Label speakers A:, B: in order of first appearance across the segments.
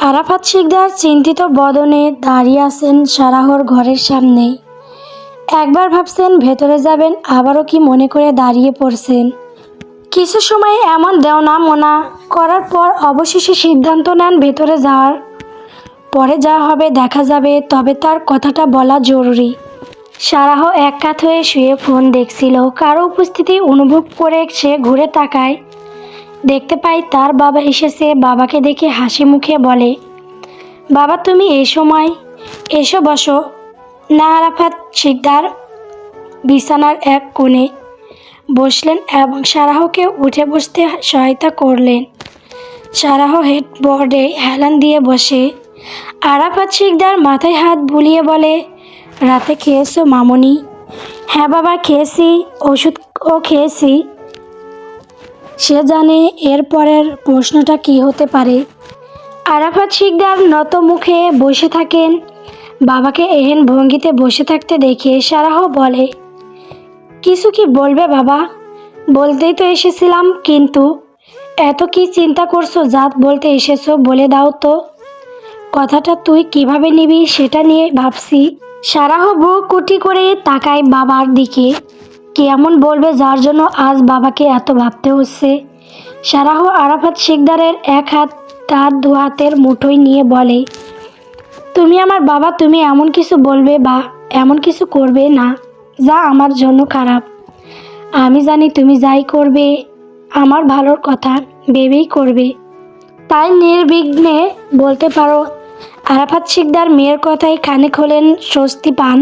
A: আরাফাত শিকদার চিন্তিত বদনে দাঁড়িয়ে আছেন সারাহর ঘরের সামনে। একবার ভাবছেন ভেতরে যাবেন, আবারও কি মনে করে দাঁড়িয়ে পড়ছেন? কিছু সময় এমন দেওনা মোনা। করার পর অবশেষে সিদ্ধান্ত নেন ভেতরে যাওয়ার। পরে যা হবে দেখা যাবে, তবে তার কথাটা বলা জরুরি। সারাহ এক কাত হয়ে শুয়ে ফোন দেখছিল। কারও উপস্থিতি অনুভব করে সে ঘুরে তাকায়। দেখতে পাই তার বাবা এসেছে, বাবাকে দেখে হাসি মুখে বলে, বাবা, তুমি এই সময় এসো বসো। না, আরাফাত শিকদার বিছানার এক কোণে বসলেন এবং সারাহকে উঠে বসতে সহায়তা করলেন। সারাহ হেডবোর্ডে হেলান দিয়ে বসে। আরাফাত শিকদার মাথায় হাত বুলিয়ে বলে, রাতে খেয়েছো মামনি? হ্যাঁ বাবা, খেয়েছি, ওষুধও খেয়েছি। সে জানে এর পরের প্রশ্নটা কি হতে পারে। আরাফাত শিকদার নত মুখে বসে থাকেন। বাবাকে এহেন ভঙ্গিতে বসে থাকতে দেখে সারাহ বলে, কিছু কি বলবে বাবা? বলতেই তো এসেছিলাম, কিন্তু এত কি চিন্তা করছ জাত বলতে এসেছ বলে দাও তো। কথাটা তুই কীভাবে নিবি সেটা নিয়ে ভাবছি। সারাহ বুক কুটি করে তাকায় বাবার দিকে। কেমন বলবে যার জন্য আজ বাবাকে এত ভাবতে হচ্ছে? সারাহ আরাফাত শিকদারের এক হাত তার দু হাতের মুঠোয় নিয়ে বলে, তুমি আমার বাবা, তুমি এমন কিছু বলবে বা এমন কিছু করবে না যা আমার জন্য খারাপ। আমি জানি তুমি যাই করবে, আমার ভালোর কথা ভেবেই করবে। তাই নির্বিঘ্নে বলতে পারো, আরাফাত শিকদার মেয়ের কথায় কানে খোলেন স্বস্তি পান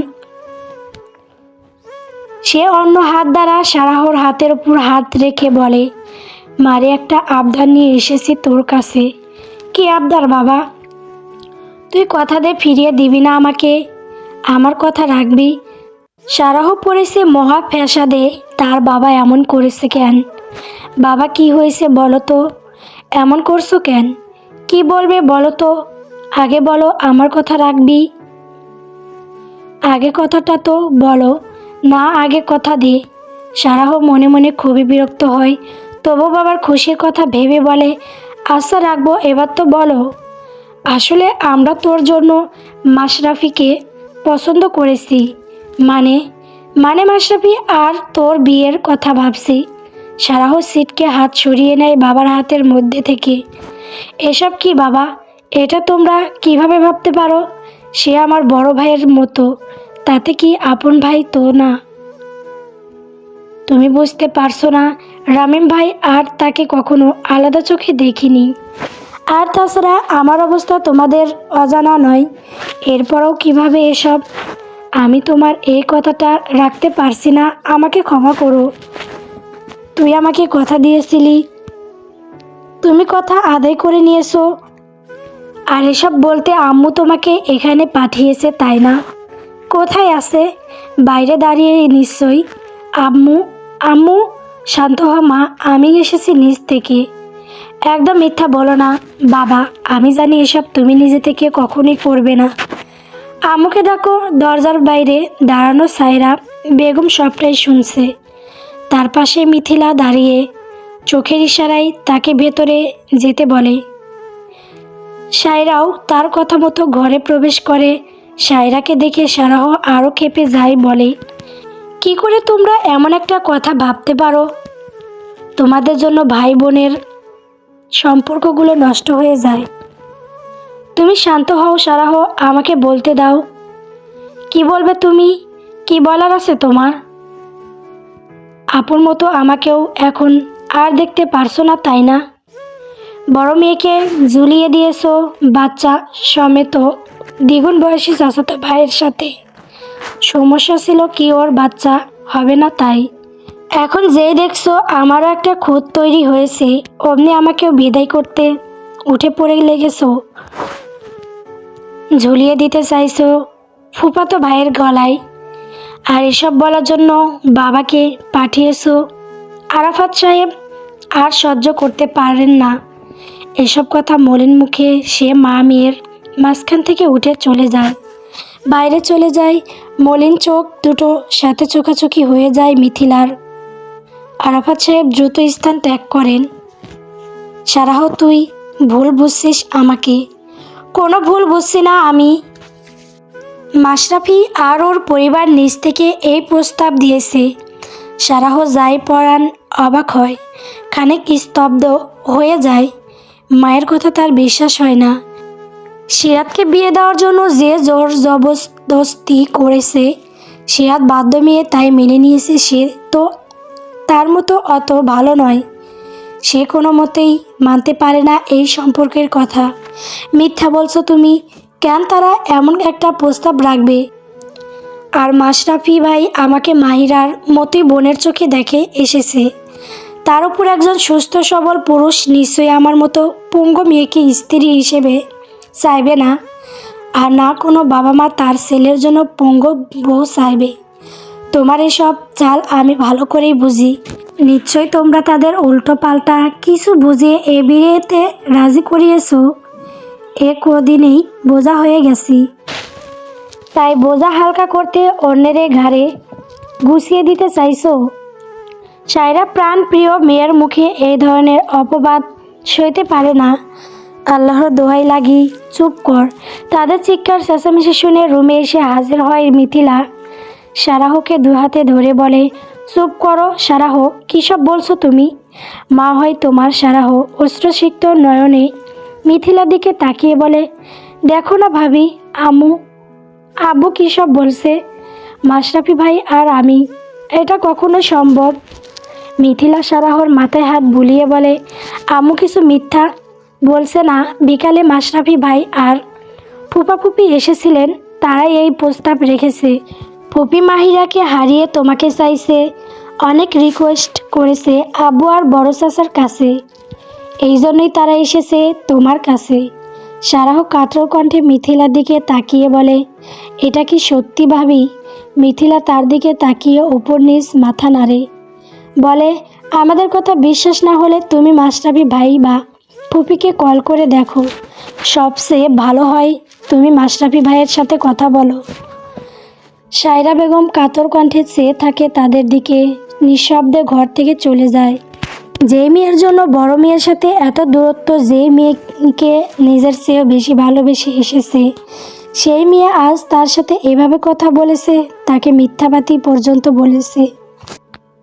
A: সে অন্য হাত দ্বারা সারাহর হাতের উপর হাত রেখে বলে, মারে, একটা আবদার নিয়ে এসেছি তোর কাছে। কি আবদার, বাবা? তুই কথা দে, ফিরিয়ে দিবি না আমাকে। আমার কথা রাখবি। সারাহ পড়েছে মহা ফ্যাসাদে, তার বাবা এমন করেছে কেন? বাবা, কি হয়েছে বলো তো? এমন করছ কেন? কি বলবে বলো তো? আগে বলো, আমার কথা রাখবি? আগে কথাটা তো বলো। না আগে কথা দে। সারাহ মনে মনে খুবই বিরক্ত হয়। তবু বাবার খুশির কথা ভেবে বলে আশা রাখব, এবার তো বলো। আসলে আমরা তোর জন্য মাশরাফিকে পছন্দ করেছি। মানে মানে মাশরাফি আর তোর বিয়ের কথা ভাবছি। সারাহ সিটকে হাত সরিয়ে নেয় বাবার হাতের মধ্যে থেকে। এসব কি বাবা? এটা তোমরা কীভাবে ভাবতে পারো? সে আমার বড় ভাইয়ের মতো। তাতে কি আপন ভাই তো না? তুমি বুঝতে পারছ না, রামিম ভাই আর তাকে কখনো আলাদা চোখে দেখিনি। আর তাছাড়া আমার অবস্থা তোমাদের অজানা নয়, এরপরও কীভাবে এসব? আমি তোমার এই কথাটা রাখতে পারছি না, আমাকে ক্ষমা করো। তুই আমাকে কথা দিয়েছিলি। তুমি কথা আদায় করে নিয়েছো। আর এসব বলতে আম্মু তোমাকে এখানে পাঠিয়েছে, তাই না? কোথায় আছে? বাইরে দাঁড়িয়ে নিশ্চয়ই। আম্মু আম্মু, শান্ত হ মা, আমি এসেছি নিজ থেকে। একদম মিথ্যা বলো না। বাবা, আমি জানি এসব তুমি নিজে থেকে কখনোই করবে না। আম্মুকে ডাকো, দরজার বাইরে দাঁড়ানো সাইরা বেগম সবটাই শুনছে। তার পাশে মিথিলা দাঁড়িয়ে চোখের ইশারায় তাকে ভেতরে যেতে বলে। সায়রাও তার কথা মতো ঘরে প্রবেশ করে সায়রাকে দেখে সারাহ আরও খেপে যায়, বলে, কি করে তোমরা এমন একটা কথা ভাবতে পারো? তোমাদের জন্য ভাই বোনের সম্পর্কগুলো নষ্ট হয়ে যায়। তুমি শান্ত হও, সারাহ, আমাকে বলতে দাও। কি বলবে তুমি? কি বলার আছে তোমার? আপন মতো আমাকেও এখন আর দেখতে পারছ না, তাই না? বড় মেয়েকে ঝুলিয়ে দিয়েছ, বাচ্চা সমেত দ্বিগুণ বয়সী চাচাতো ভাইয়ের সাথে। সমস্যা ছিল কি ওর বাচ্চা, হবে না তাই। এখন যেই দেখছ, আমারও একটা খুঁত তৈরি হয়েছে। অমনি আমাকেও বিদায় করতে উঠে পড়ে লেগেছো। ঝুলিয়ে দিতে চাইছো ফুপাতো ভাইয়ের গলায়। আর এসব বলার জন্য বাবাকে পাঠিয়েছো। আরাফাত সাহেব আর সহ্য করতে পারেন না। এসব কথা মলিন মুখে সে মা মেয়ের মাঝখান থেকে উঠে চলে যায়। বাইরে চলে যায়, মলিন চোখ দুটো সাথে চোখাচোখি হয়ে যায় মিথিলার। আরাফাত সাহেব দ্রুত স্থান ত্যাগ করেন। সারাহ, তুই ভুল বুঝছিস আমাকে। কোনো ভুল বুঝছি না আমি। মাশরাফি আর ওর পরিবার নিজ থেকে এই প্রস্তাব দিয়েছে। সারাহ যাই পড়ান অবাক হয়, খানিক স্তব্ধ হয়ে যায়। মায়ের কথা তার বিশ্বাস হয় না। সিরাতকে বিয়ে দেওয়ার জন্য যে জোর জবরদস্তি করেছে, সিরাত বাধ্য মেয়ে তাই মেনে নিয়েছে সে তো তার মতো অত ভালো নয়। সে কোনো মতেই মানতে পারে না এই সম্পর্কের কথা। মিথ্যা বলছো তুমি, কেন তারা এমন একটা প্রস্তাব রাখবে? আর মাশরাফি ভাই আমাকে মাহিরার মতোই বোনের চোখে দেখে এসেছে। তার উপর একজন সুস্থ সবল পুরুষ নিশ্চয়ই আমার মতো পুঙ্গ মেয়েকে স্ত্রী হিসেবে চাইবে না। আর না কোনো বাবা মা তার ছেলের জন্য পঙ্গ বউ চাইবে। তোমার এসব চাল আমি ভালো করেই বুঝি। নিশ্চয়ই তোমরা তাদের উল্টো পাল্টা কিছু বুঝিয়ে এ বিয়েতে রাজি করিয়েছ। এ কদিনেই বোঝা হয়ে গেছি। তাই বোঝা হালকা করতে অন্যের ঘাড়ে গুছিয়ে দিতে চাইছো? সায়রা প্রাণ প্রিয় মেয়ের মুখে এই ধরনের অপবাদ সইতে পারে না। আল্লাহর দোহাই লাগি, চুপ কর। তাদের চিৎকার চেঁচামেচি শুনে রুমে এসে হাজির হয় মিথিলা। সারাহকে দু হাতে ধরে বলে, চুপ করো সারাহ, কী সব বলছো তুমি? মা হয় তোমার সারাহ অস্ত্রসিক্ত নয়নে। মিথিলার দিকে তাকিয়ে বলে, দেখো না ভাবি, আমু আব্বু কী সব বলছে? মাশরাফি ভাই আর আমি, এটা কখনো সম্ভব? মিথিলা সারাহর মাথায় হাত বুলিয়ে বলে, আমু কিছু মিথ্যা? বলছে না, বিকালে মাশরাফি ভাই আর ফুপা ফুপি এসেছিলেন, তারাই এই প্রস্তাব রেখেছে। ফুপি মাহিরাকে হারিয়ে তোমাকে চাইছে, অনেক রিকোয়েস্ট করেছে আব্বু আর বড় চাচার কাছে। এই জন্যই তারা এসেছে তোমার কাছে। সারাহ কাতর কণ্ঠে মিথিলার দিকে তাকিয়ে বলে, এটা কি সত্যি ভাবি? মিথিলা তার দিকে তাকিয়ে ওপর নিচ মাথা নাড়ে। বলে, আমাদের কথা বিশ্বাস না হলে তুমি মাস্টাবি ভাই বা ফুপিকে কল করে দেখো। সবচেয়ে ভালো হয় তুমি মাস্টাফি ভাইয়ের সাথে কথা বলো। সায়রা বেগম কাতর কণ্ঠে চেয়ে থাকে তাদের দিকে, নিঃশব্দে ঘর থেকে চলে যায়। যে মেয়ের জন্য বড় মেয়ের সাথে এত দূরত্ব, যে মেয়েকে নিজের চেয়েও বেশি ভালোবেসে এসেছে, সেই মেয়ে আজ তার সাথে এভাবে কথা বলেছে, তাকে মিথ্যাবাদী পর্যন্ত বলেছে।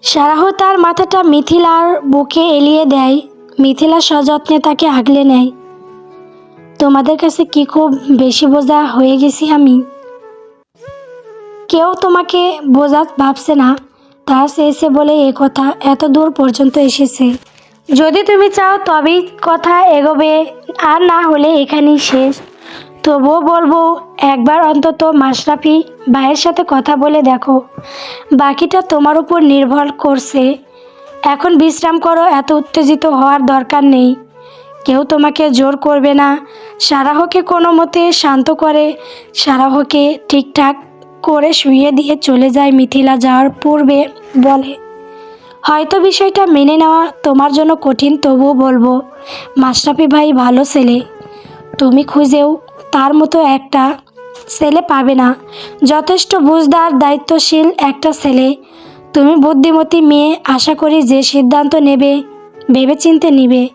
A: সারাহ তার মাথাটা মিথিলার বুকে এলিয়ে দেয় মিথিলা সযত্নে তাকে আগলে নেয়। তোমাদের কাছে কি খুব বেশি বোঝা হয়ে গেছি আমি? কেউ তোমাকে বোঝা ভাবছে না, তা চেয়েছে বলে এ কথা এত দূর পর্যন্ত এসেছে। যদি তুমি চাও তবেই কথা এগোবে, আর না হলে এখানেই শেষ। তবুও বলব, একবার অন্তত মাশরাফি ভাইয়ের সাথে কথা বলে দেখো। বাকিটা তোমার উপর নির্ভর করছে। এখন বিশ্রাম করো, এত উত্তেজিত হওয়ার দরকার নেই। কেউ তোমাকে জোর করবে না। সারাহকে কোনো মতে শান্ত করে। সারাহকে ঠিকঠাক করে শুইয়ে দিয়ে চলে যায় মিথিলা যাওয়ার পূর্বে বলে। হয়তো বিষয়টা মেনে নেওয়া তোমার জন্য কঠিন, তবুও বলব, মাশরাফি ভাই ভালো ছেলে। তুমি খুঁজেও তার মতো একটা ছেলে পাবে না। যথেষ্ট বুঝদার, দায়িত্বশীল একটা ছেলে। তুমি বুদ্ধিমতী মেয়ে, আশা করি যে সিদ্ধান্ত নেবে, ভেবেচিন্তে নিবে।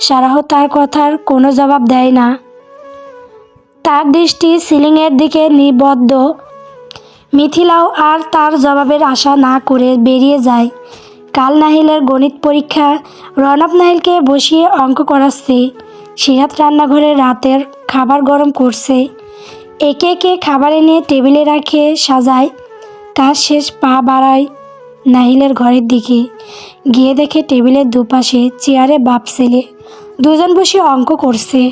A: সারাহ তার কথার কোনো জবাব দেয় না। তার দৃষ্টি সিলিংয়ের দিকে নিবদ্ধ। মিথিলাও আর তার জবাবের আশা না করে বেরিয়ে যায়। কাল নাহিলের গণিত পরীক্ষা রনব নাহিলকে বসিয়ে অঙ্ক করাচ্ছে। সিরাত রান্নাঘরে রাতের খাবার গরম করছে। একে একে খাবার এনে টেবিলে রাখে, সাজায়। কাজ শেষ পা বাড়ায়। নাহিলের ঘরের দিকে। গিয়ে দেখে টেবিলের দুপাশে চেয়ারে বাপ ছেলে। দুজন বসে অঙ্ক করছে।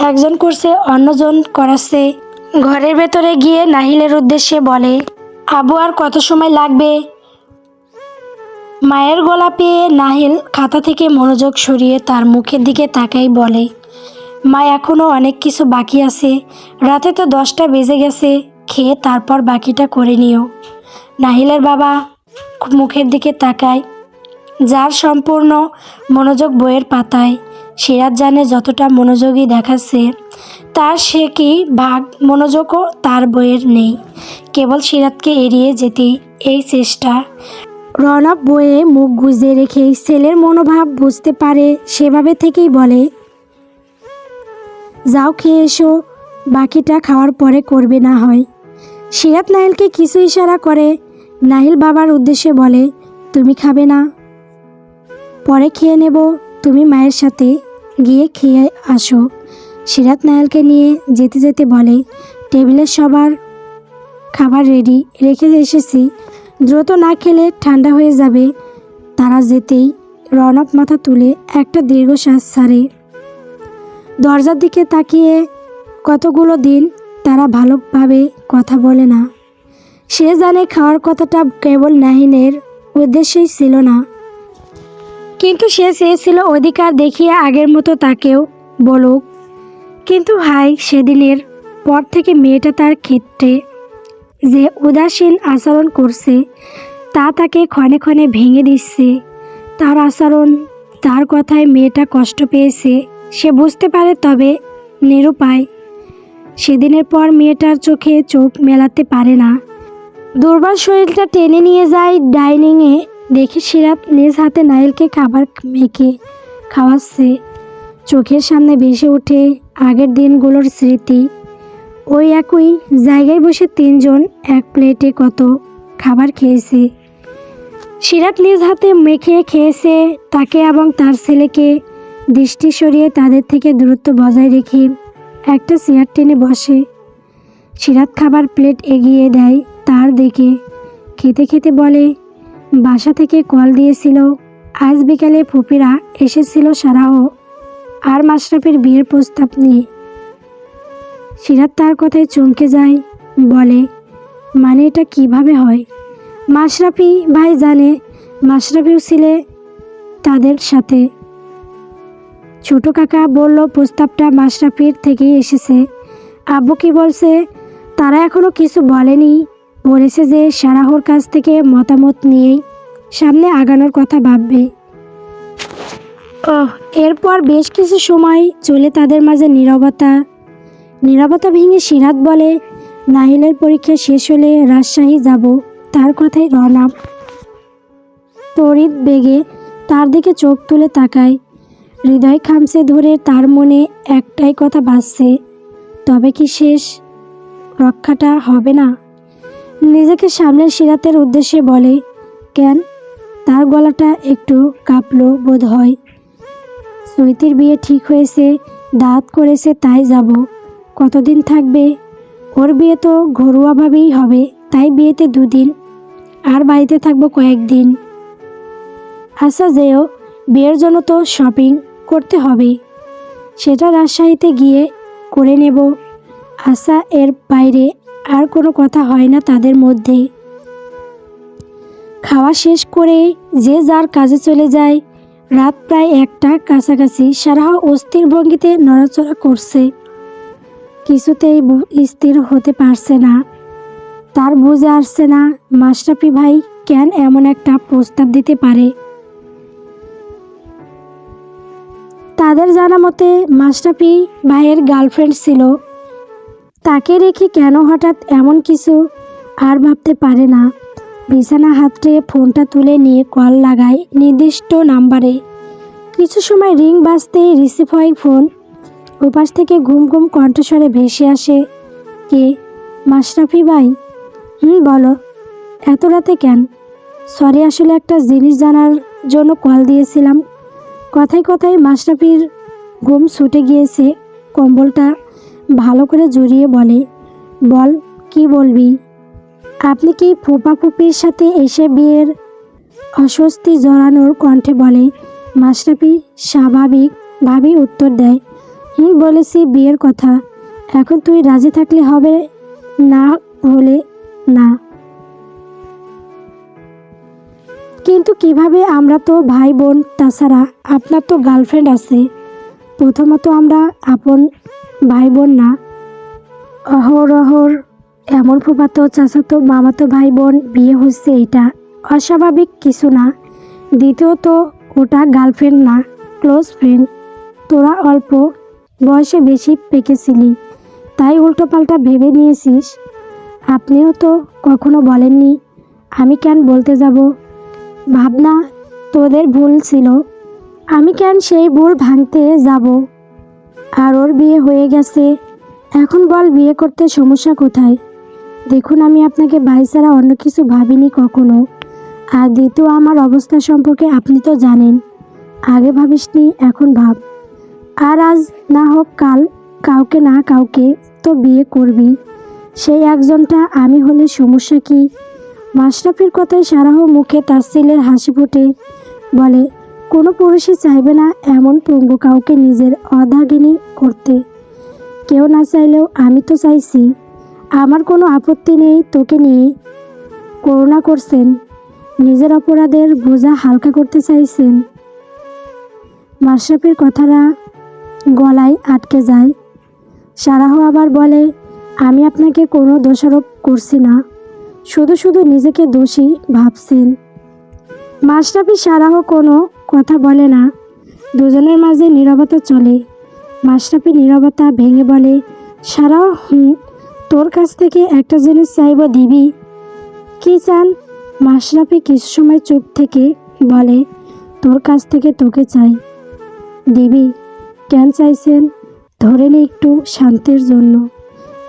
A: একজন করছে, অন্যজন করাচ্ছে। ঘরের ভেতরে গিয়ে নাহিলের উদ্দেশ্যে বলে, আবু, আর কত সময় লাগবে? মায়ের গলা পেয়ে নাহিল খাতা থেকে মনোযোগ সরিয়ে তার মুখের দিকে তাকাই বলে, মা এখনও অনেক কিছু বাকি আছে। রাতে তো দশটা বেজে গেছে। খেয়ে তারপর বাকিটা করে নিও। নাহিলের বাবা মুখের দিকে তাকায়। যার সম্পূর্ণ মনোযোগ বইয়ের পাতায়, সিরাজ জানে যতটা মনোযোগী দেখাচ্ছে, তার সে কি ভাগ মনোযোগও তার বইয়ের নেই। কেবল সিরাতকে এড়িয়ে যেতে এই চেষ্টা। রনব বইয়ে মুখ গুজে রেখে ছেলের মনোভাব বুঝতে পারে, সেভাবে থেকেই বলে, যাও খেয়ে এসো, বাকিটা খাওয়ার পরে করবে না হয়। সিরাত নাহিলকে কিছু ইশারা করে নাহিল বাবার উদ্দেশ্যে বলে, তুমি খাবে না। পরে খেয়ে নেব। তুমি মায়ের সাথে গিয়ে খেয়ে আসো। সিরাত নায়ালকে নিয়ে যেতে যেতে বলে টেবিলের সবার খাবার রেডি রেখে এসেছি। দ্রুত না খেলে ঠান্ডা হয়ে যাবে। তারা যেতেই রনক মাথা তুলে একটা দীর্ঘশ্বাস ছাড়ে। দরজার দিকে তাকিয়ে কতগুলো দিন তারা ভালোভাবে কথা বলে না। সে জানে খাওয়ার কথাটা কেবল নাহিনের উদ্দেশ্যেই ছিল না। কিন্তু সে চেয়েছিল অধিকার দেখিয়ে আগের মতো তাকেও বলুক। কিন্তু হাই সেদিনের পর থেকে মেয়েটা তার ক্ষেত্রে যে উদাসীন আচরণ করছে, তা তাকে ক্ষণে ক্ষণে ভেঙে দিচ্ছে। তার আচরণ, তার কথায় মেয়েটা কষ্ট পেয়েছে, সে বুঝতে পারে তবে নিরুপায়। সেদিনের পর মেয়েটার চোখে চোখ মেলাতে পারে না। দুর্বল শরীরটা টেনে নিয়ে যায় ডাইনিংয়ে, দেখে সিরাত নিজ হাতে নাইলকে খাবার মেখে খাওয়াচ্ছে। চোখের সামনে ভেসে ওঠে আগের দিনগুলোর স্মৃতি। ওই একই জায়গায় বসে তিনজন এক প্লেটে কত খাবার খেয়েছে। সিরাত নিজ হাতে মেখে খেয়েছে তাকে এবং তার ছেলেকে। দৃষ্টি সরিয়ে তাদের থেকে দূরত্ব বজায় রেখে একটা চেয়ার টেনে বসে। সিরাত খাবার প্লেট এগিয়ে দেয় তার দিকে। খেতে খেতে বলে, বাসা থেকে কল দিয়েছিল। আজ বিকালে ফুপিরা এসেছিল সারাহ আর মাশরাফের বিয়ের প্রস্তাব নিয়ে। সিরাত তার কথায় চমকে যায়, বলে মানে এটা কীভাবে হয়? মাশরাফি ভাই জানে, মাশরাফিও ছিলে তাদের সাথে। ছোট কাকা বলল, প্রস্তাবটা মাশরাফির থেকেই এসেছে। আব্বু কি বলছে তারা এখনও কিছু বলেনি। বলেছে যে সারাহর কাছ থেকে মতামত নিয়েই সামনে আগানোর কথা ভাববে। এরপর বেশ কিছু সময় চলে তাদের মাঝে নীরবতা। নীরবতা ভেঙে সিরাত বলে, নাহিলের পরীক্ষা শেষ হলে রাজশাহী যাব, তার কথাই রওনা। তড়িৎ বেগে তার দিকে চোখ তুলে তাকায়। হৃদয় খামছে ধরে তার মনে একটাই কথা বাজছে, তবে কি শেষ? রক্ষাটা হবে না। নিজেকে সামনের সিরাতের উদ্দেশ্যে বলে, কেন? তার গলাটা একটু কাঁপলো বোধ হয়। সৈতির বিয়ে ঠিক হয়েছে, দাঁত করেছে, তাই যাব। কতদিন থাকবে? ওর বিয়ে তো ঘরোয়াভাবেই হবে, তাই বিয়েতে দুদিন। আর বাড়িতে থাকব কয়েকদিন। আচ্ছা যেও, বিয়ের জন্য তো শপিং করতে হবে। সেটা রাজশাহীতে গিয়ে করে নেব। আশা এর বাইরে আর কোনো কথা হয় না তাদের মধ্যে খাওয়া শেষ করে যে যার কাজে চলে যায়, রাত প্রায় একটা কাছাকাছি সারাহ অস্থির ভঙ্গিতে নড়াচড়া করছে। কিছুতেই স্থির হতে পারছে না। তার বুঝে আসছে না, মাশরাফি ভাই কেন এমন একটা প্রস্তাব দিতে পারে? তাদের জানা মতে, মাশরাফি ভাইয়ের গার্লফ্রেন্ড ছিল। তাকে রেখে কেন হঠাৎ এমন কিছু আর ভাবতে পারে না? বিছানা হাতড়ে ফোনটা তুলে নিয়ে কল লাগায় নির্দিষ্ট নাম্বারে। কিছু সময় রিং বাজতেই রিসিভ হয় ফোন। ওপাশ থেকে ঘুম ঘুম কণ্ঠস্বরে ভেসে আসে, কে? মাশরাফি ভাই? হুম, বলো। এত রাতে কেন? সরি, আসলে একটা জিনিস জানার জন্য কল দিয়েছিলাম। কথায় কথায় মাশরাফির ঘুম ছুটে গিয়েছে কম্বলটা। ভালো করে জড়িয়ে বলে, বল, কি বলবি? আপনি কি ফুপা ফুপির সাথে এসে বিয়ের অস্বস্তি জড়ানোর কণ্ঠে বলে? মাশরাফি স্বাভাবিক ভাবেই উত্তর দেয়, হুম, বলেছি বিয়ের কথা। এখন তুই রাজি থাকলে হবে না হলে না। কিন্তু কীভাবে আমরা তো ভাই বোন তাছাড়া আপনার তো গার্লফ্রেন্ড আছে। প্রথমত আমরা আপন ভাই বোন না। অহর অহর এমন ফুফাতো, চাচাতো, মামাতো ভাই বোন বিয়ে হচ্ছে এটা অস্বাভাবিক কিছু না। দ্বিতীয়ত, ওটা গার্লফ্রেন্ড না, ক্লোজ ফ্রেন্ড। তোরা অল্প, বয়সে বেশি পেকেছিলি। তাই উল্টোপাল্টা ভেবে নিয়েছিস। আপনিও তো কখনো বলেননি, আমি কেন বলতে যাব? ভাবনা তোদের ভুল ছিল। আমি কেন সেই ভুল ভাঙতে যাব? আর ওর বিয়ে হয়ে গেছে। এখন বল বিয়ে করতে সমস্যা কোথায়? দেখুন, আমি আপনাকে ভাই ছাড়া অন্য কিছু ভাবিনি কখনো। আর দ্বিতীয়, আমার অবস্থা সম্পর্কে আপনি তো জানেন। আগে ভাবিসনি, এখন ভাব। আর আজ না হোক কাল, কাউকে না কাউকে তো বিয়ে করবি। সেই একজনটা আমি হলে সমস্যা কি? মাশরাফির কথায় সারাহ মুখে তাসিলের হাসি ফোটে। বলে কোনো পুরুষই চাইবে না এমন পঙ্গু কাউকে নিজের অধাগিনী করতে। কেউ না চাইলেও আমি তো চাইছি। আমার কোনো আপত্তি নেই তোকে নিয়ে। করুণা করছেন। নিজের অপরাধের বোঝা হালকা করতে চাইছেন। মাশরাফির কথাটা গলায় আটকে যায়। সারাহ আবার বলে, আমি আপনাকে কোনো দোষারোপ করছি না। শুধু শুধু নিজেকে দোষী ভাবছেন। মাশরাফি সারাহ কোনো কথা বলে না। দুজনের মাঝে নীরবতা চলে। মাশরাফি নীরবতা ভেঙে বলে হুম, তোর কাছ থেকে একটা জিনিস চাইব দিবি। কি চান? মাশরাফি কিছু সময় চুপ থেকে বলে, তোর কাছ থেকে তোকে চাই। দিবি, কেন চাইছেন? ধরে নে একটু শান্তির জন্য।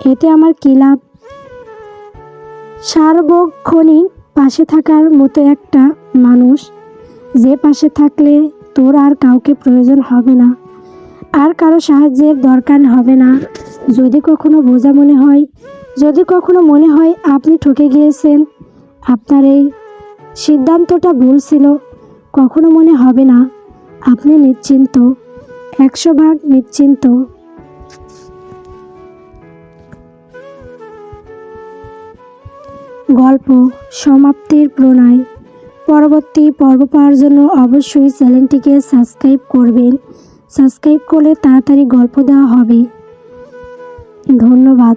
A: এতে আমার কী লাভ? সার্বক্ষণিক পাশে থাকার মতো একটা মানুষ যে পাশে থাকলে তোর আর কাউকে প্রয়োজন হবে না। আর কারও সাহায্যের দরকার হবে না। যদি কখনো বোঝা মনে হয়, যদি কখনো মনে হয় আপনি ঠকে গিয়েছেন, আপনার এই সিদ্ধান্তটা ভুল ছিল, কখনো মনে হবে না। আপনি নিশ্চিন্ত, একশো ভাগ নিশ্চিন্ত। গল্প সমাপ্তির প্রণয়। পরবর্তী পর্ব পাওয়ার জন্য অবশ্যই চ্যানেলটিকে সাবস্ক্রাইব করবেন। সাবস্ক্রাইব করলে তাড়াতাড়ি গল্প দেওয়া হবে। ধন্যবাদ।